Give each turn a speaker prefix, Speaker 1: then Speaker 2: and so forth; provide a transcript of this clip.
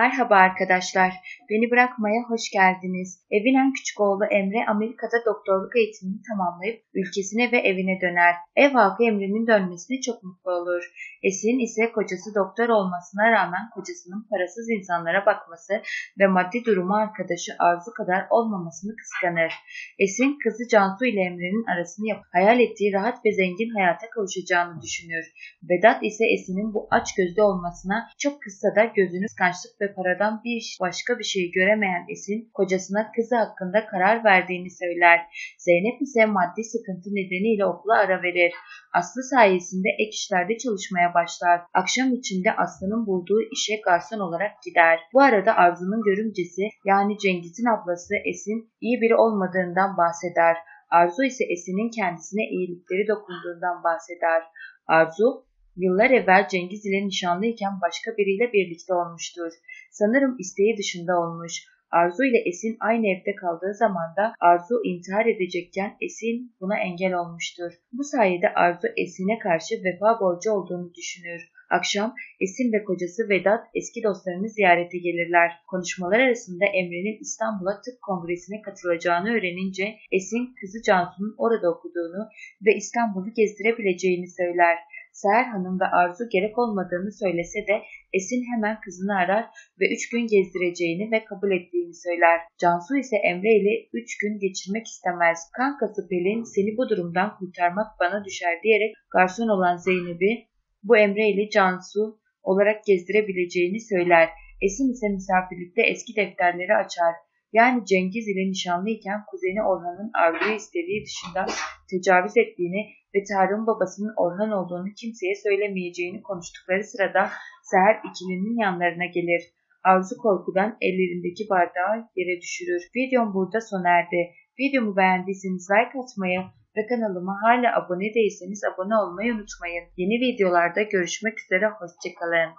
Speaker 1: Merhaba arkadaşlar, beni bırakmaya hoş geldiniz. Evin en küçük oğlu Emre Amerika'da doktorluk eğitimini tamamlayıp ülkesine ve evine döner. Ev halkı Emre'nin dönmesine çok mutlu olur. Esin ise kocası doktor olmasına rağmen kocasının parasız insanlara bakması ve maddi durumu arkadaşı Arzu kadar olmamasını kıskanır. Esin kızı Cansu ile Emre'nin arasını yapıp hayal ettiği rahat ve zengin hayata kavuşacağını düşünür. Vedat ise Esin'in bu aç gözlü olmasına çok kısa da gözünü kıskançlık ve paradan bir başka bir şey göremeyen Esin kocasına kızı hakkında karar verdiğini söyler. Zeynep ise maddi sıkıntı nedeniyle okula ara verir. Aslı sayesinde ek işlerde çalışmaya başlar. Akşam içinde Aslı'nın bulduğu işe garson olarak gider. Bu arada Arzu'nun görümcesi yani Cengiz'in ablası Esin iyi biri olmadığından bahseder. Arzu ise Esin'in kendisine iyilikleri dokunduğundan bahseder. Arzu, yıllar evvel Cengiz ile nişanlıyken başka biriyle birlikte olmuştur. Sanırım isteği dışında olmuş. Arzu ile Esin aynı evde kaldığı zaman da Arzu intihar edecekken Esin buna engel olmuştur. Bu sayede Arzu Esin'e karşı vefa borcu olduğunu düşünür. Akşam Esin ve kocası Vedat eski dostlarını ziyarete gelirler. Konuşmalar arasında Emre'nin İstanbul'a tıp kongresine katılacağını öğrenince Esin kızı Cansu'nun orada okuduğunu ve İstanbul'u gezdirebileceğini söyler. Seher Hanım ve Arzu gerek olmadığını söylese de Esin hemen kızını arar ve üç gün gezdireceğini ve kabul ettiğini söyler. Cansu ise Emre ile üç gün geçirmek istemez. Kankası Pelin seni bu durumdan kurtarmak bana düşer diyerek garson olan Zeynep'i bu Emre ile Cansu olarak gezdirebileceğini söyler. Esin ise misafirlikte eski defterleri açar. Yani Cengiz ile nişanlıyken kuzeni Orhan'ın Arzu'yu istediği dışında tecavüz ettiğini ve Tarık'ın babasının Orhan olduğunu kimseye söylemeyeceğini konuştukları sırada Seher ikilinin yanlarına gelir. Arzu korkudan ellerindeki bardağı yere düşürür. Videom burada sona erdi. Videomu beğendiyseniz like atmayı ve kanalıma hala abone değilseniz abone olmayı unutmayın. Yeni videolarda görüşmek üzere, hoşçakalın.